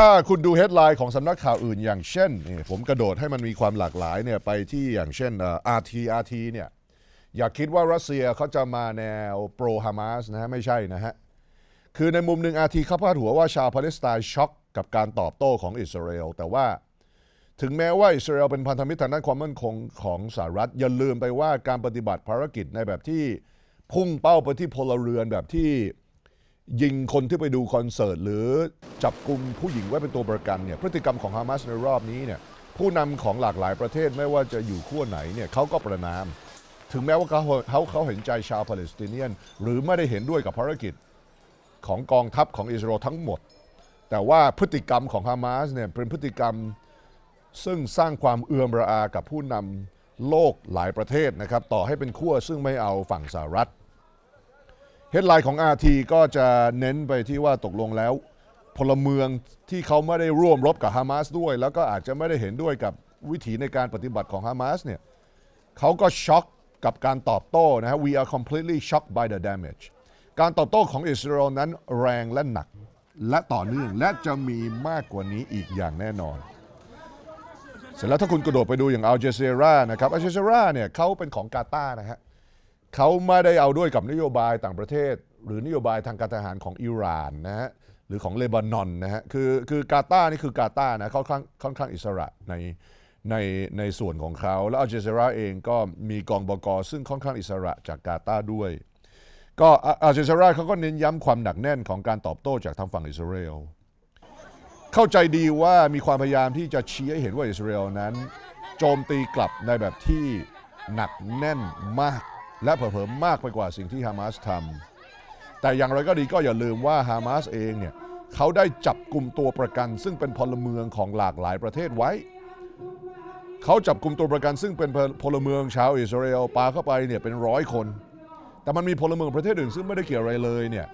ถ้าคุณดูเฮดไลน์ของสำนักข่าวอื่นอย่างเช่นนี่ผมกระโดดให้มันมีความหลากหลายเนี่ยไปที่อย่างเช่นเอ่อ RT RT เนี่ยอย่าคิดว่ารัสเซียเขาจะมาแนวโปรฮามาสนะฮะไม่ใช่นะฮะ คือในมุมหนึ่ง RT เขาพาดหัวว่าชาวปาเลสไตน์ช็อกกับการตอบโต้ของอิสราเอล แต่ว่าถึงแม้ว่าอิสราเอลเป็นพันธมิตรทางด้านความมั่นคงของสหรัฐ อย่าลืมไปว่าการปฏิบัติภารกิจในแบบที่พุ่งเป้าไปที่พลเรือนแบบที่ ยิงคนที่ไปดูคอนเสิร์ต หรือจับกลุ่มผู้หญิงไว้เป็นตัวประกันเนี่ยพฤติกรรมของฮามาสในรอบนี้เนี่ยผู้นำของหลากหลายประเทศไม่ว่าจะอยู่ขั้วไหนเนี่ยเขาก็ประนาม ถึงแม้ว่าเขาเขาเขาเห็นใจชาวปาเลสไตเนียน หรือไม่ได้เห็นด้วยกับภารกิจของกองทัพของอิสราเอลทั้งหมด แต่ว่าพฤติกรรมของฮามาสเนี่ยเป็นพฤติกรรมซึ่งสร้างความเอือมระอากับผู้นำโลกหลายประเทศนะครับ ต่อให้เป็นขั้วซึ่งไม่เอาฝั่งสหรัฐ ฮดไลน์ของ RT ก็จะเน้นไปที่ว่าตกลงแล้ว พลเมืองที่เขาไม่ได้ร่วมรบกับฮามาสด้วย แล้วก็อาจจะไม่ได้เห็นด้วยกับวิถีในการปฏิบัติของฮามาสเนี่ยเขาก็ช็อกกับการตอบโต้นะฮะ we are completely shocked by the damage การตอบโต้ของอิสราเอลนั้นแรงและหนักและต่อเนื่องและจะมีมากกว่านี้อีกอย่างแน่นอน เสร็จแล้วถ้าคุณกระโดดไปดูอย่างอัลเจซีรานะครับอัลเจซีราเนี่ยเขาเป็นของกาตาร์นะฮะ เขาไม่ได้เอาด้วยกับนโยบายต่างประเทศ หรือนโยบายทางการทหารของอิหร่านนะฮะหรือของเลบานอนนะฮะคือคือกาตาร์นี่คือกาตาร์นะเขาค่อนข้างค่อนข้างอิสระในในในส่วนของเขาแล้วอัลเจซีราเองก็มีกองบกซึ่งค่อนข้างอิสระจากกาตาร์ด้วย ก็อัลเจซีราเขาก็เน้นย้ำความหนักแน่นของการตอบโต้จากทางฝั่งอิสราเอลเข้าใจดีว่ามีความพยายามที่จะชี้ให้เห็นว่าอิสราเอลนั้น โจมตีกลับในแบบที่หนักแน่นมาก และเผลอๆมากไปกว่าสิ่งที่ฮามาสทำแต่อย่างไรก็ดีก็อย่าลืมว่าฮามาสเองเนี่ยเขาได้จับกลุ่มตัวประกัน ซึ่งเป็นพลเมืองของหลากหลายประเทศไว้ เขาจับกลุ่มตัวประกัน ซึ่งเป็นพลเมืองชาวอิสราเอลปาเข้าไปเนี่ยเป็นร้อยคน แต่มันมีพลเมืองประเทศอื่นซึ่งไม่ได้เกี่ยวอะไรเลยเนี่ย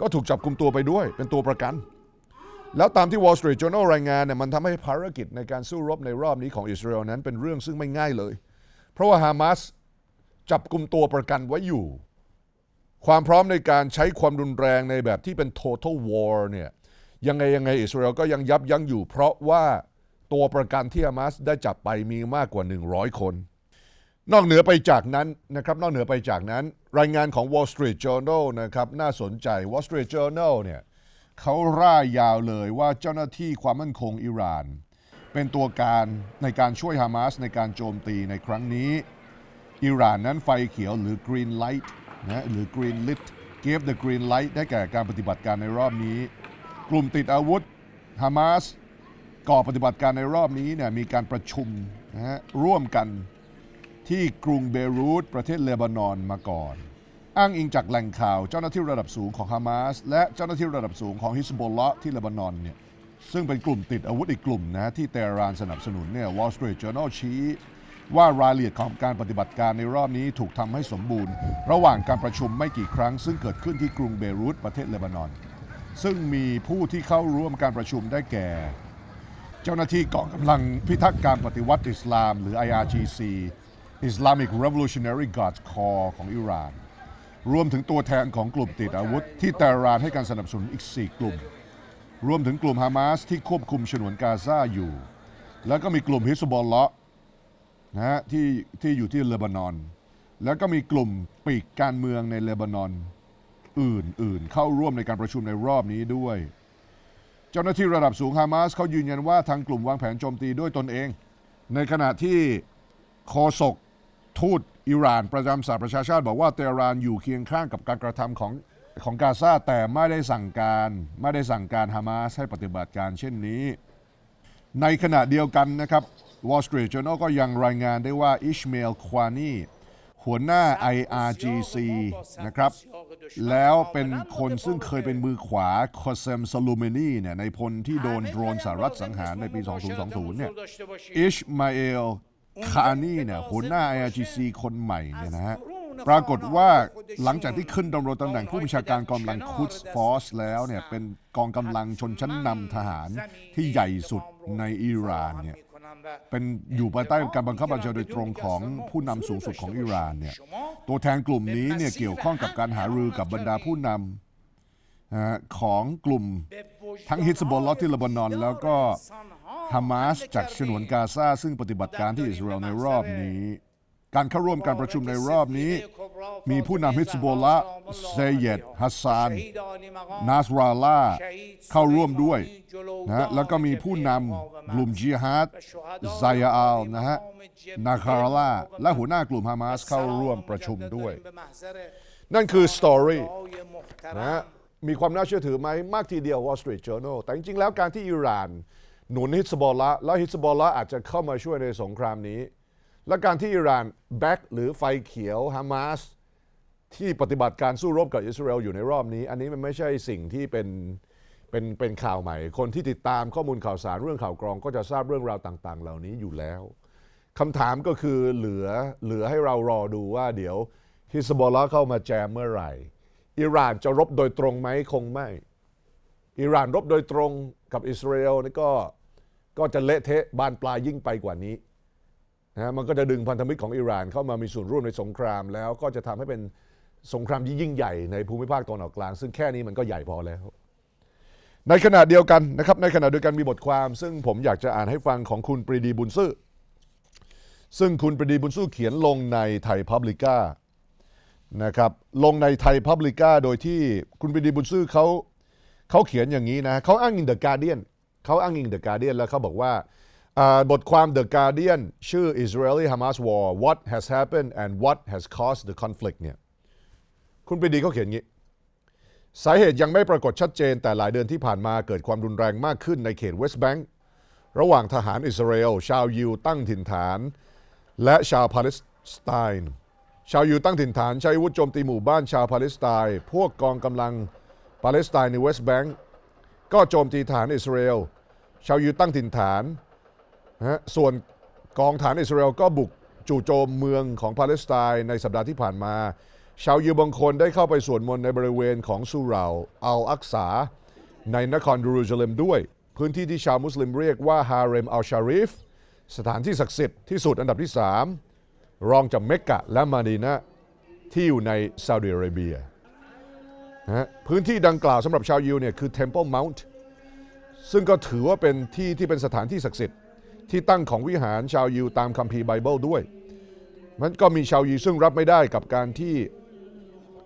ก็ถูกจับกลุ่มตัวไปด้วยเป็นตัวประกัน แล้วตามที่ Wall Street Journal รายงานเนี่ยมันทำให้ภารกิจในการสู้รบในรอบนี้ของอิสราเอลนั้นเป็นเรื่องซึ่งไม่ง่ายเลย เพราะว่าฮามาส จับกลุ่มตัวประกันไว้อยู่ ความพร้อมในการใช้ความรุนแรงในแบบที่เป็น total war เนี่ยยังไงยังไงอิสราเอลก็ยังยับยั้งอยู่ เพราะว่าตัวประกันที่ฮามาสได้จับไปมีมากกว่า 100 คน นอกเหนือไปจากนั้นนะครับนอกเหนือไปจากนั้น รายงานของ Wall Street Journal นะครับน่าสนใจ Wall Street Journal เนี่ยเขาร่ายยาวเลยว่าเจ้าหน้าที่ความมั่นคงอิหร่าน เป็นตัวการในการช่วยฮามาสในการโจมตีในครั้งนี้ อิหร่านนั้นไฟเขียวหรือ green light นะหรือ green lit gave the green light ได้แก่การปฏิบัติการในรอบนี้ กลุ่มติดอาวุธฮามาสก่อปฏิบัติการในรอบนี้เนี่ยมีการประชุมนะฮะร่วมกันที่กรุงเบรูตประเทศเลบานอนมาก่อน อ้างอิงจากแหล่งข่าวเจ้าหน้าที่ระดับสูงของฮามาสและเจ้าหน้าที่ระดับสูงของฮิสบอลเลาะห์ที่เลบานอนเนี่ยซึ่งเป็นกลุ่มติดอาวุธอีกกลุ่มนะที่เตหะรานสนับสนุนเนี่ย Wall Street Journal ชี้ ว่ารายละเอียดของการปฏิบัติการในรอบนี้ถูกทำให้สมบูรณ์ ระหว่างการประชุมไม่กี่ครั้ง ซึ่งเกิดขึ้นที่กรุงเบรูตประเทศเลบานอน ซึ่งมีผู้ที่เข้าร่วมการประชุมได้แก่ เจ้าหน้าที่กองกำลังพิทักษ์การปฏิวัติอิสลาม หรือ IRGC Islamic Revolutionary Guards Corps ของอิหร่าน รวมถึงตัวแทนของกลุ่มติดอาวุธ ที่เตหะรานให้การสนับสนุนอีก 4 กลุ่ม รวมถึงกลุ่มฮามาสที่ควบคุมฉนวนกาซาอยู่ แล้วก็มีกลุ่มฮิสบอลเลาะ นะฮะที่ที่อยู่ที่เลบานอน แล้วก็มีกลุ่มปีกการเมืองในเลบานอน อื่นๆ เข้าร่วมในการประชุมในรอบนี้ด้วย เจ้าหน้าที่ระดับสูงฮามาสเขายืนยันว่าทางกลุ่มวางแผนโจมตีด้วยตนเอง ในขณะที่โฆษกทูตอิหร่านประจำสหประชาชาติ บอกว่าเตหรานอยู่เคียงข้างกับการกระทำของของกาซาแต่ไม่ได้สั่งการไม่ได้สั่งการฮามาสให้ปฏิบัติการเช่นนี้ ในขณะเดียวกันนะครับ Wall Street Journal ก็ยังรายงานได้ว่าอิชเมลควานีหัวหน้า IRGC นะครับ แล้วเป็นคนซึ่งเคยเป็นมือขวาคอเซมซาลูเมนีเนี่ยในพลที่โดนโดรนสหรัฐสังหารในปี 2020 เนี่ย อิชมาเอล คานีเนี่ยหัวหน้า IRGC คนใหม่เนี่ยนะฮะ ปรากฏว่าหลังจากที่ขึ้นดำรงตำแหน่งผู้บัญชาการกองกำลังคุดฟอสแล้วเนี่ยเป็นกองกำลังชนชั้นนำทหารที่ใหญ่สุดในอิหร่านเนี่ย เป็นอยู่ภายใต้การบังคับบัญชาโดยตรงของผู้นำสูงสุดของอิหร่านเนี่ยตัวแทนกลุ่มนี้เนี่ยเกี่ยวข้องกับการหารือกับบรรดาผู้นำของกลุ่มทั้งฮิสบอลลอที่เลบานอน แล้วก็ฮามาสจากฉนวนกาซาซึ่งปฏิบัติการที่อิสราเอลในรอบนี้ การเข้าร่วมการประชุมในรอบนี้ มีผู้นำฮิสบอลละเซเยดฮัสซาน นาสราลาเข้าร่วมด้วยนะฮะแล้วก็มีผู้นำกลุ่มจิฮัดไซยาอัลนะฮะนาคาราลาและหัวหน้ากลุ่มฮามาสเข้าร่วมประชุมด้วย นั่นคือสตอรี่นะฮะมีความน่าเชื่อถือไหมมากทีเดียว Wall Street Journal แต่จริงๆแล้วการที่อิหร่านหนุนฮิสบอลละแล้วฮิสบอลละอาจจะเข้ามาช่วยในสงครามนี้ และการที่อิหร่านแบ็กหรือไฟเขียวฮามาสที่ปฏิบัติการสู้รบกับอิสราเอลอยู่ในรอบนี้ อันนี้มันไม่ใช่สิ่งที่เป็นเป็นเป็นข่าวใหม่ คนที่ติดตามข้อมูลข่าวสารเรื่องข่าวกรอง ก็จะทราบเรื่องราวต่าง ๆ เหล่านี้อยู่แล้วคำถามก็คือเหลือเหลือให้เรารอดูว่าเดี๋ยวฮิสบอลละเข้ามาแจมเมื่อไหร่อิหร่านจะรบโดยตรงไหมคงไม่อิหร่านรบโดยตรงกับอิสราเอลนี่ก็ก็จะเละเทะบานปลายยิ่งไปกว่านี้ นะมันก็จะดึงพันธมิตรของอิหร่านเข้ามามีส่วนร่วมในสงคราม แล้วก็จะทำให้เป็นสงครามที่ยิ่งใหญ่ในภูมิภาคตะวันออกกลาง ซึ่งแค่นี้มันก็ใหญ่พอแล้ว ในขณะเดียวกันนะครับในขณะเดียวกันมีบทความ ซึ่งผมอยากจะอ่านให้ฟังของคุณปรีดีบุญซื่อซึ่งคุณปรีดีบุญซื่อเขียนลงในไทยพับลิก้านะครับลงในไทยพับลิก้าโดยที่คุณปรีดีบุญซื่อเขาเขาเขียนอย่างนี้นะเขาอ้างอิงเดอะการเดียนเขาอ้างอิงเดอะการเดียนแล้วเขาบอกว่า บทความ The Guardian ชื่อ Israeli Hamas War What has happened and what has caused the conflict เนี่ยคุณปรีดีเขาเขียนงี้ สาเหตุยังไม่ปรากฏชัดเจนแต่หลายเดือนที่ผ่านมาเกิดความรุนแรงมากขึ้นในเขตเวสต์แบงก์ระหว่างทหารอิสราเอล ชาวยิวตั้งถิ่นฐาน และชาวปาเลสไตน์ชาวยิวตั้งถิ่นฐานใช้อาวุธโจมตีหมู่บ้านชาวปาเลสไตน์พวกกองกำลังปาเลสไตน์ในเวสต์แบงก์ก็โจมตีฐานอิสราเอลชาวยิวตั้งถิ่นฐานนะ ฮะส่วนกองฐานอิสราเอลก็บุกจู่โจมเมืองของปาเลสไตน์ในสัปดาห์ที่ผ่านมา ชาวยิวบางคนได้เข้าไปสวดมนต์ในบริเวณของสุเหราอัลอักษา ในนครเยรูซาเล็มด้วย พื้นที่ที่ชาวมุสลิมเรียกว่าฮาเรมอัลชาริฟสถานที่ศักดิ์สิทธิ์ที่สุดอันดับที่ 3 รองจากเมกกะและมาดีนะที่อยู่ในซาอุดิอาระเบียนะฮะพื้นที่ดังกล่าวสำหรับชาวยิวเนี่ยคือ Temple Mount ซึ่งก็ถือว่าเป็นที่ที่เป็นสถานที่ศักดิ์สิทธิ์ ที่ตั้งของวิหารชาวยิวตามคัมภีร์ไบเบิลด้วยมันก็มีชาวยิวซึ่งรับไม่ได้กับการที่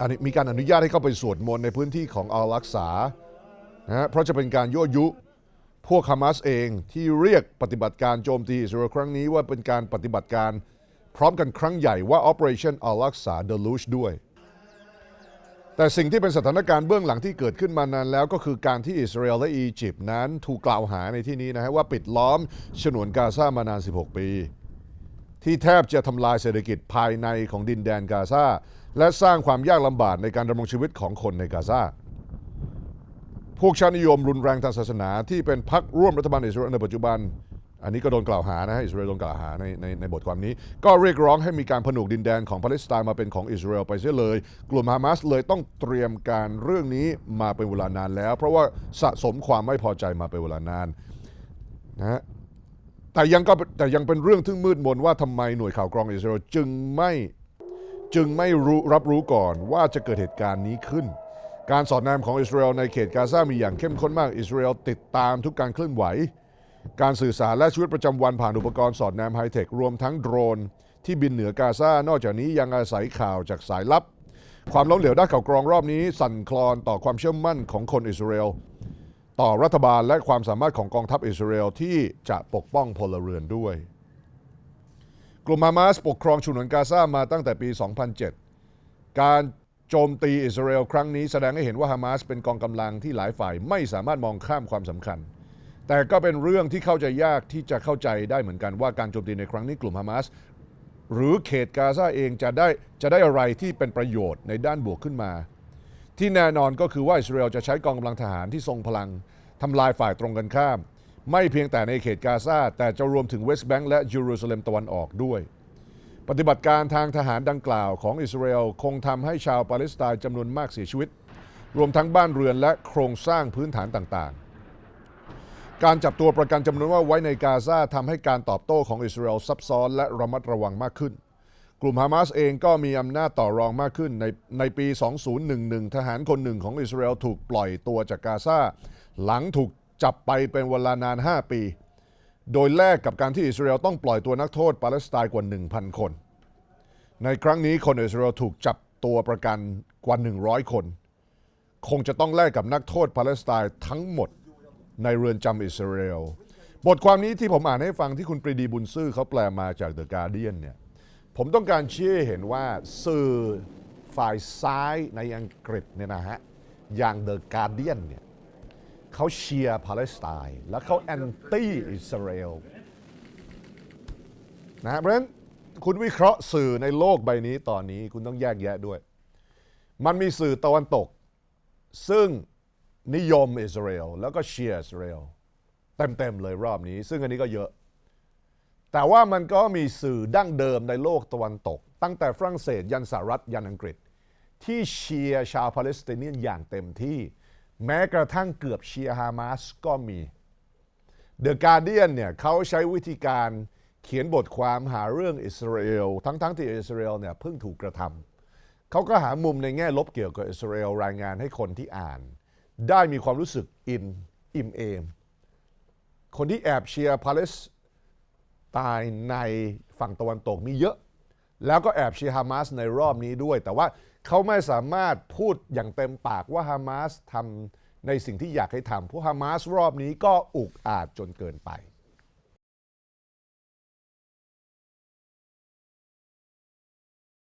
อันนี้มีการอนุญาตให้เข้าไปสวดมนต์ในพื้นที่ของอัลลักษานะฮะเพราะจะเป็นการยั่วยุพวกฮามาสเองที่เรียกปฏิบัติการโจมตีอิสราเอลครั้งนี้ว่าเป็นการปฏิบัติการพร้อมกันครั้งใหญ่ว่า Operation Al Aqsa Deluge ด้วย แต่สิ่งที่เป็นสถานการณ์เบื้องหลังที่เกิดขึ้นมานานแล้วก็คือการที่อิสราเอลและอียิปต์นั้นถูกกล่าวหาในที่นี้นะฮะว่าปิดล้อมฉนวนกาซามานาน 16 ปี ที่แทบจะทำลายเศรษฐกิจภายในของดินแดนกาซาและสร้างความยากลำบากในการดำรงชีวิตของคนในกาซาพวกชาตินิยมรุนแรงทางศาสนาที่เป็นพรรคร่วมรัฐบาลอิสราเอลในปัจจุบัน อันนี้ก็โดนกล่าวหานะฮะอิสราเอลโดนกล่าวหาในในในบทความนี้ ก็เรียกร้องให้มีการผนวกดินแดนของปาเลสไตน์มาเป็นของอิสราเอลไปเสียเลย กลุ่มฮามาสเลยต้องเตรียมการเรื่องนี้มาเป็นเวลานานแล้ว เพราะว่าสะสมความไม่พอใจมาเป็นเวลานานนะฮะแต่ยังก็แต่ยังเป็นเรื่องที่มืดมนว่าทำไมหน่วยข่าวกรองอิสราเอลจึงไม่จึงไม่รู้รับรู้ก่อนว่าจะเกิดเหตุการณ์นี้ขึ้น การสอดแนมของอิสราเอลในเขตกาซามีอย่างเข้มข้นมากอิสราเอลติดตามทุกการเคลื่อนไหว การสื่อสารและชีวิตประจำวันผ่านอุปกรณ์สอดแนมไฮเทครวมทั้งโดรน ที่บินเหนือกาซานอกจากนี้ยังอาศัยข่าวจากสายลับ ความล้มเหลวด้านข่าวกรองรอบนี้ สั่นคลอนต่อความเชื่อมั่นของคนอิสราเอลต่อรัฐบาลและความสามารถของกองทัพอิสราเอลที่จะปกป้องพลเรือนด้วย กลุ่มฮามาสปกครองฉนวนกาซามาตั้งแต่ปี 2007 การโจมตีอิสราเอลครั้งนี้แสดงให้เห็นว่าฮามาสเป็นกองกำลังที่หลายฝ่ายไม่สามารถมองข้ามความสำคัญ แต่ก็เป็นเรื่องที่เข้าใจยากที่จะเข้าใจได้เหมือนกันว่าการโจมตีในครั้งนี้กลุ่มฮามาสหรือเขตกาซาเองจะได้จะได้อะไรที่เป็นประโยชน์ในด้านบวกขึ้นมา ที่แน่นอนก็คือว่าอิสราเอลจะใช้กองกำลังทหารที่ทรงพลังทำลายฝ่ายตรงกันข้าม ไม่เพียงแต่ในเขตกาซาแต่จะรวมถึงเวสต์แบงก์และเยรูซาเล็มตะวันออกด้วย ปฏิบัติการทางทหารดังกล่าวของอิสราเอลคงทำให้ชาวปาเลสไตน์จำนวนมากเสียชีวิต รวมทั้งบ้านเรือนและโครงสร้างพื้นฐานต่าง การจับตัวประกันจำนวนว่าไว้ในกาซาทำให้การตอบโต้ของอิสราเอลซับซ้อนและระมัดระวังมากขึ้น กลุ่มฮามาสเองก็มีอำนาจต่อรองมากขึ้นในในปี 2011 ทหารคนหนึ่งของอิสราเอลถูกปล่อยตัวจากกาซาหลังถูกจับไปเป็นเวลานาน 5 ปี โดยแลกกับการที่อิสราเอลต้องปล่อยตัวนักโทษปาเลสไตน์กว่า 1,000 คน ในครั้งนี้คนอิสราเอลถูกจับตัวประกันกว่า 100 คน คงจะต้องแลกกับนักโทษปาเลสไตน์ทั้งหมด ในเรือนจำอิสราเอล บทความนี้ที่ผมอ่านให้ฟังที่คุณปรีดีบุญซื่อเขาแปลมาจาก The Guardian เนี่ยผมต้องการชี้ให้เห็นว่าสื่อฝ่ายซ้ายในอังกฤษเนี่ยนะฮะอย่าง The Guardian เนี่ยเขาเชียร์ปาเลสไตน์และเขาแอนตี้อิสราเอลนะฮะเพราะฉะนั้นคุณวิเคราะห์สื่อในโลกใบนี้ตอนนี้คุณต้องแยกแยะด้วย มันมีสื่อตะวันตก ซึ่ง นิยมอิสราเอลแล้วก็เชียร์อิสราเอลเต็มๆเลยรอบนี้ ซึ่งอันนี้ก็เยอะ แต่ว่ามันก็มีสื่อดั้งเดิมในโลกตะวันตก ตั้งแต่ฝรั่งเศสยันสหรัฐยันอังกฤษ ที่เชียร์ชาวปาเลสไตเนียนอย่างเต็มที่ แม้กระทั่งเกือบเชียร์ฮามาสก็มีเดอะการเดียนเนี่ยเขาใช้วิธีการเขียนบทความหาเรื่องอิสราเอลทั้งๆที่อิสราเอลเนี่ยเพิ่งถูกกระทำเขาก็หามุมในแง่ลบเกี่ยวกับอิสราเอลรายงานให้คนที่อ่าน ได้มีความรู้สึกอินอิ่มเอม คนที่แอบเชียร์ปาเลสตายในฝั่งตะวันตกมีเยอะ แล้วก็แอบเชียร์ฮามาสในรอบนี้ด้วย แต่ว่าเขาไม่สามารถพูดอย่างเต็มปากว่าฮามาสทำในสิ่งที่อยากให้ทำเพราะฮามาสรอบนี้ก็อุกอาจจนเกินไป